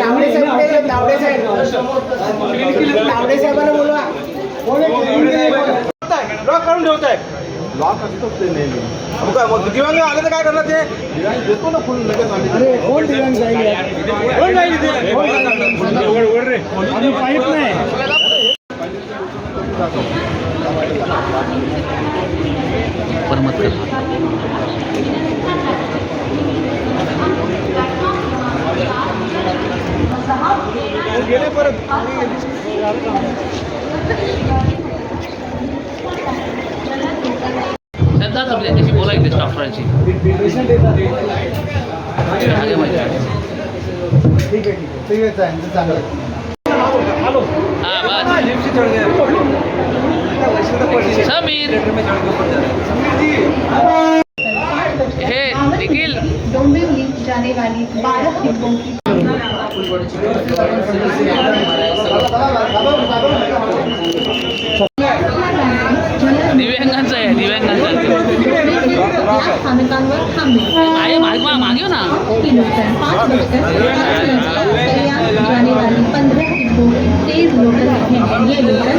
तावडे साहेब तावडे साहेब तावडे साहेबांना बोलवा. लॉक करून ठेवताय. लॉक असतोच ते नेहमी. मग काय मग दिवांग आले तर काय करणार ते? दिवांग देतो ना फुल लगेच आम्ही. अरे कोण दिव्यांग जाईल यार? कोण जाईल इथे? कोण जाईल? आम्ही पाहित नाही. पण मत कर. गेले परत त्यांचा त्याच्याशी बोलायचे डॉक्टरांशी ठीक आहे ठीक आहे. चांगलं हा बस समीर हे निखिल डोंबिवली जाने वाली बारह डिब्बों की दिव्यांगांचं आहे दिव्यांगांचं या स्थानकांवर थांबे आहे मागे ना. किलोमीटर पाँच बजकर पाँच मिनट पर कल्याण जाने वाली पंद्रह डिब्बों की तेज लोकल हैं ये लोकल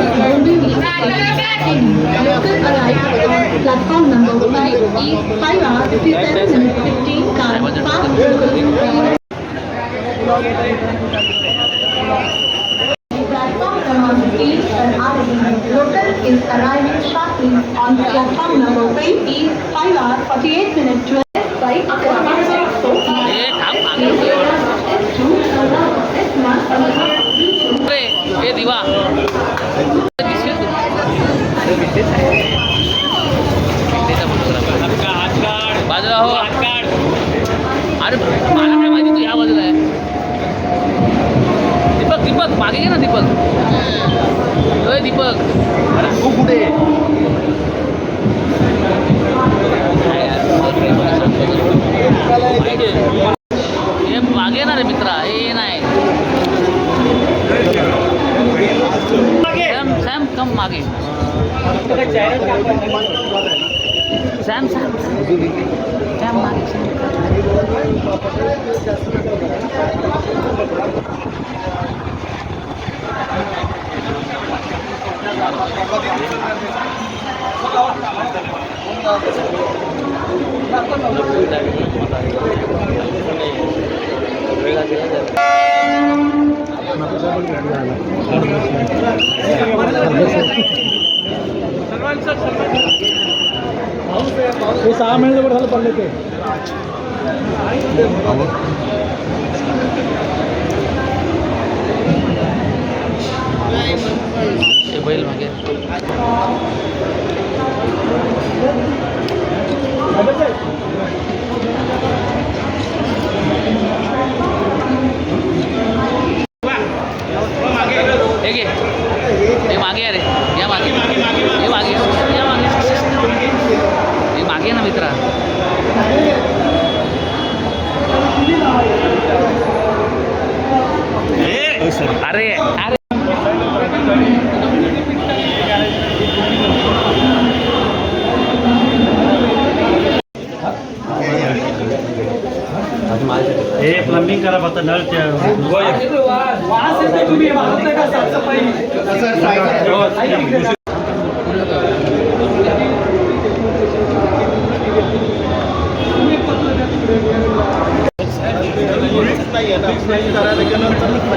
प्लेटफॉर्म नंबर फाइव ई फाइव आवर फिफ्टी कार लोकल बाजूला हो. अरे मला काय माहिती तू या बाजूला आहे. दीपक दीपक मागे घे ना दीपक. होय दीपक. अरे तू कुठे. हे मागे ना रे मित्रा. हे नाही. सॅम सॅम कम मागे सॅम सॅम सॅम मागे सॅम ते सहा महिने वर झालं पडले ते. बैल मागे हे घे हे मागे अरे या मागे हे मागे या मागे हे मागे ना मित्रा अरे अरे हे फक्त नळ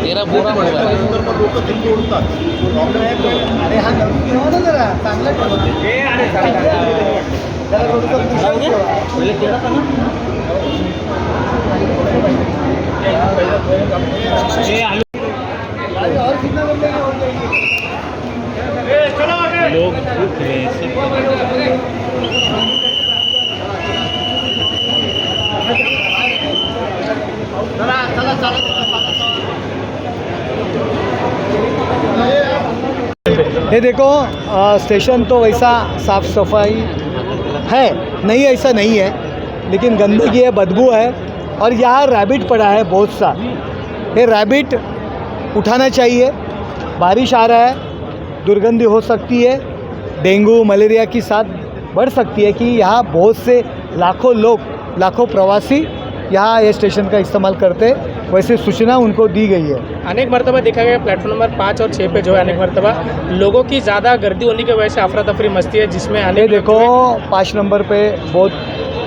तेरा बोरा लोक ते तोडतात. अरे. हा जरा चांगला. जरा थोडंसं लोग ये देखो अ, स्टेशन तो वैसा साफ़ सफ़ाई है। नहीं ऐसा नहीं है लेकिन गंदगी है बदबू है। और यहाँ रैबिट पड़ा है बहुत सा। ये रैबिट उठाना चाहिए। बारिश आ रहा है दुर्गंधी हो सकती है डेंगू मलेरिया की साथ बढ़ सकती है कि यहाँ बहुत से लाखों लोग लाखों प्रवासी यहाँ ये स्टेशन का इस्तेमाल करते हैं। वैसे सूचना उनको दी गई है। अनेक मरतबा देखा गया प्लेटफॉर्म नंबर पाँच और छः पे जो है अनेक मरतबा। लोगों की ज़्यादा गर्दी होने की वजह से अफरा तफरी मस्ती है जिसमें अनेक देखो पाँच नंबर पे बहुत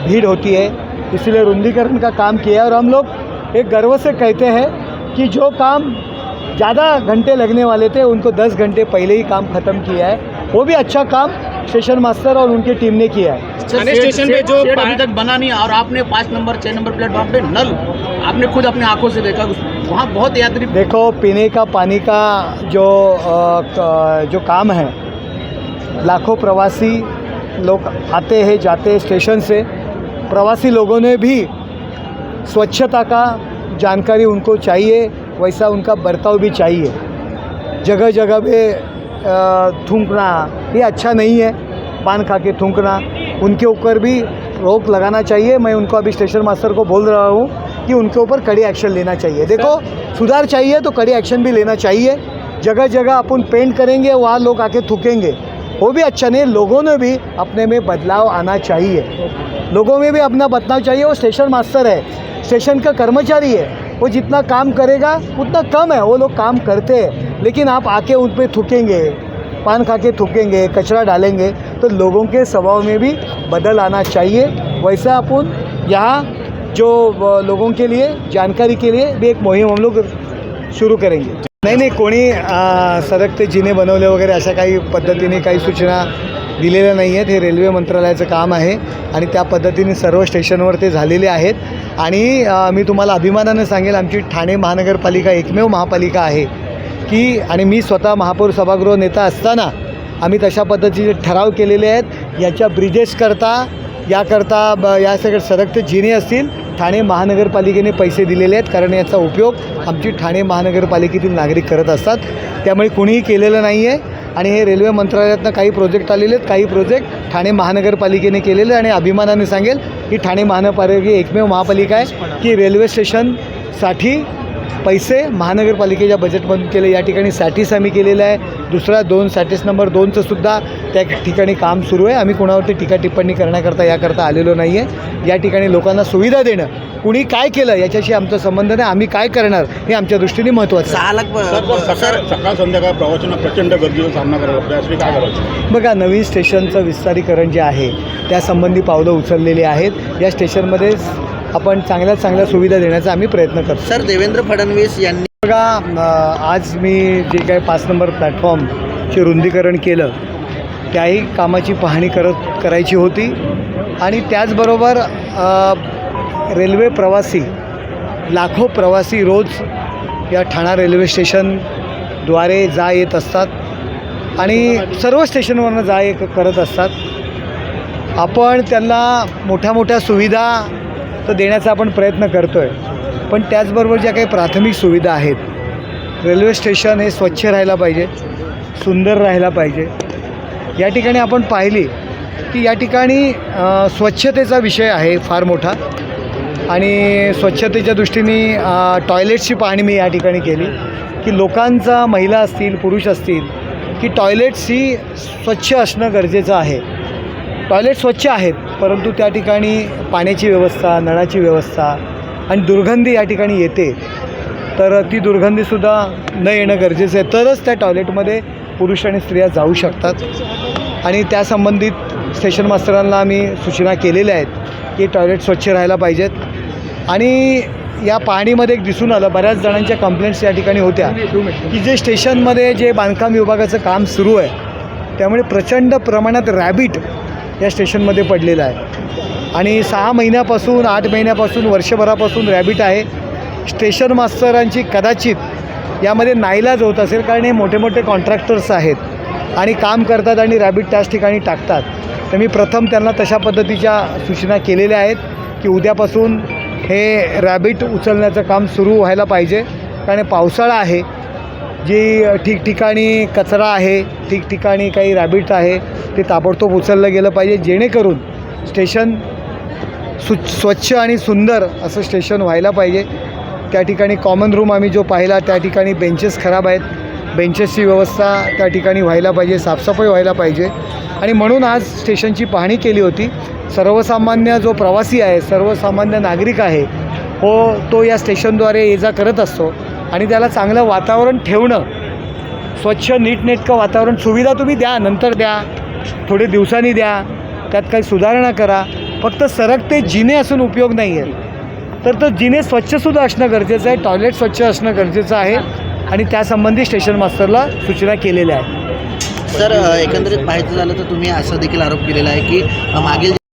भीड़ होती है। इसीलिए रुंदीकरण का काम किया है और हम लोग एक गर्व से कहते हैं कि जो काम ज़्यादा घंटे लगने वाले थे उनको दस घंटे पहले ही काम ख़त्म किया है। वो भी अच्छा काम स्टेशन मास्टर और उनकी टीम ने किया है। स्टेशन पे जो अभी तक बना नहीं और आपने पाँच नंबर छः नंबर प्लेटफॉर्म पे नल आपने खुद अपनी आँखों से देखा वहाँ बहुत यात्री देखो पीने का पानी का जो जो काम है लाखों प्रवासी लोग आते हैं जाते हैं स्टेशन से। प्रवासी लोगों ने भी स्वच्छता का जानकारी उनको चाहिए, वैसा उनका बर्ताव भी चाहिए। जगह जगह पे थूकना, ये अच्छा नहीं है, पान खा के थूकना, उनके ऊपर भी रोक लगाना चाहिए। मैं उनको अभी स्टेशन मास्टर को बोल रहा हूँ कि उनके ऊपर कड़ी एक्शन लेना चाहिए। देखो, सुधार चाहिए तो कड़ी एक्शन भी लेना चाहिए। जगह जगह अपन पेंट करेंगे, वहाँ लोग आके थूकेंगे। वो भी अच्छा नहीं लोगों ने भी अपने में बदलाव आना चाहिए। लोगों में भी अपना बदलाव चाहिए। वो स्टेशन मास्टर है। स्टेशन का कर्मचारी है। वो जितना काम करेगा, उतना कम है। वो लोग काम करते हैं। लेकिन आप आके उन पर थूकेंगे, पान खा के थूकेंगे, कचरा डालेंगे तो लोगों के स्वभाव में भी बदल आना चाहिए। वैसा अपन यहाँ जो लोगों के लिए, जानकारी के लिए भी एक मुहिम हम लोग शुरू करेंगे। नाही नाही कोणी सरकते जिने बनवले वगैरे अशा काही पद्धतीने काही सूचना दिलेल्या नाही आहेत हे रेल्वे मंत्रालयाचं काम आहे आणि त्या पद्धतीने सर्व स्टेशनवर ते झालेले आहेत. आणि मी तुम्हाला अभिमानानं सांगेल आमची ठाणे महानगरपालिका एकमेव महापालिका आहे की आणि मी स्वतः महापौर सभागृह नेता असताना आम्ही तशा पद्धतीचे ठराव केलेले आहेत. याच्या ब्रिजेसकरता याकरता ब या सगळे सरकते जिने असतील ठाणे महानगरपालिकेने पैसे दिलेले आहेत कारण याचा उपयोग आमची ठाणे महानगरपालिकेतील नागरिक करत असतात. त्यामुळे कुणीही केलेलं नाही आहे आणि हे रेल्वे मंत्रालयातनं काही प्रोजेक्ट आलेले आहेत. काही प्रोजेक्ट ठाणे महानगरपालिकेने केलेले आणि अभिमानाने सांगेल की ठाणे महानगरपालिका एकमेव महापालिका आहे की रेल्वे स्टेशनसाठी पैसे महानगरपालिकेच्या बजेटमधून केले. या ठिकाणी सॅटीस आम्ही केलेलं आहे. दुसरा दोन सॅटीस नंबर दोनचं सुद्धा त्या ठिकाणी काम सुरू आहे. आम्ही कोणावरती टीका टिप्पणी करण्याकरता याकरता आलेलो नाही आहे या ठिकाणी लोकांना सुविधा देणं कुणी काय केलं याच्याशी आमचा संबंध नाही. आम्ही काय करणार हे आमच्या दृष्टीने महत्त्वाचं आहे. सर पण सकाळ संध्याकाळ प्रवाशांना प्रचंड गर्दीचा सामना करावा लागतो यासाठी काय करायचं? बघा नवीन स्टेशनचं विस्तारीकरण जे आहे त्यासंबंधी पावलं उचललेली आहेत. या स्टेशनमध्ये आपण चांगल्यात चांगल्या सुविधा देण्याचा आम्ही प्रयत्न करतो. सर देवेंद्र फडणवीस यांनी बघा आज मी जे काही पाच नंबर प्लॅटफॉर्मचे रुंदीकरण केलं त्याही कामाची पाहणी करत करायची होती. आणि त्याचबरोबर रेल्वे प्रवासी लाखो प्रवासी रोज या ठाणा रेल्वे स्टेशनद्वारे जा येत असतात आणि सर्व स्टेशनवरनं जा ये करत असतात. आपण त्यांना मोठ्या मोठ्या सुविधा तर देण्याचा आपण प्रयत्न करतो आहे पण त्याचबरोबर ज्या काही प्राथमिक सुविधा आहेत रेल्वे स्टेशन हे स्वच्छ राहायला पाहिजे सुंदर राहायला पाहिजे. या ठिकाणी आपण पाहिली की या ठिकाणी स्वच्छतेचा विषय आहे फार मोठा आणि स्वच्छतेच्या दृष्टीने टॉयलेट्सची पाहणी मी या ठिकाणी केली की लोकांचा महिला असतील पुरुष असतील की टॉयलेट्स ही स्वच्छ असणं गरजेचं आहे. टॉयलेट स्वच्छ आहेत परंतु त्या ठिकाणी पाण्याची व्यवस्था नळाची व्यवस्था आणि दुर्गंधी या ठिकाणी येते. तर ती दुर्गंधीसुद्धा न येणं गरजेचं आहे. तरच त्या टॉयलेटमध्ये पुरुष आणि स्त्रिया जाऊ शकतात. आणि त्या संबंधित स्टेशन मास्तरांना आम्ही सूचना केलेल्या आहेत की टॉयलेट स्वच्छ राहायला पाहिजेत. आणि या पाहणीमध्ये एक दिसून आलं बऱ्याच जणांच्या कंप्लेंट्स या ठिकाणी होत्या की जे स्टेशनमध्ये जे बांधकाम विभागाचं काम सुरू आहे त्यामुळे प्रचंड प्रमाणात रॅबिट या स्टेशनमध्ये पडलेलं आहे. आणि सहा महिन्यापासून आठ महिन्यापासून वर्षभरापासून रॅबिट आहे. स्टेशन मास्तरांची कदाचित यामध्ये नाईलाज होत असेल कारण हे मोठे मोठे कॉन्ट्रॅक्टर्स आहेत. आणि काम करतात आणि रॅबिट त्याच ठिकाणी टाकतात. तर मी प्रथम त्यांना तशा पद्धतीच्या सूचना केलेल्या आहेत की उद्यापासून हे रॅबिट उचलण्याचं काम सुरू व्हायला पाहिजे. कारण पावसाळा आहे. जी ठिकठिकाणी कचरा आहे ठिकठिकाणी काही रॅबिट आहे ते ताबडतोब उचललं गेलं पाहिजे. जेणेकरून स्टेशन सु स्वच्छ आणि सुंदर असं स्टेशन व्हायला पाहिजे. त्या ठिकाणी कॉमन रूम आम्ही जो पाहिला त्या ठिकाणी बेंचेस खराब आहेत. बेंचेसची व्यवस्था त्या ठिकाणी व्हायला पाहिजे साफसफाई व्हायला पाहिजे. आणि म्हणून आज स्टेशनची पाहणी केली होती. सर्वसामान्य जो प्रवासी आहे सर्वसामान्य नागरिक आहे हो तो या स्टेशनद्वारे ये जा करत असतो. आणि त्याला चांगलं वातावरण ठेवणं स्वच्छ नीटनेटकं वातावरण सुविधा तुम्ही द्या नंतर द्या थोडे दिवसांनी द्या त्यात काही सुधारणा करा. फक्त सरकते जिने असून उपयोग नाही आहे तर तो जिने स्वच्छसुद्धा असणं गरजेचं आहे टॉयलेट स्वच्छ असणं गरजेचं आहे आणि त्यासंबंधी स्टेशन मास्टरला सूचना केलेल्या आहेत. सर एकंदरीत पाहायचं झालं तर तुम्ही असं देखील आरोप केलेला आहे की मागील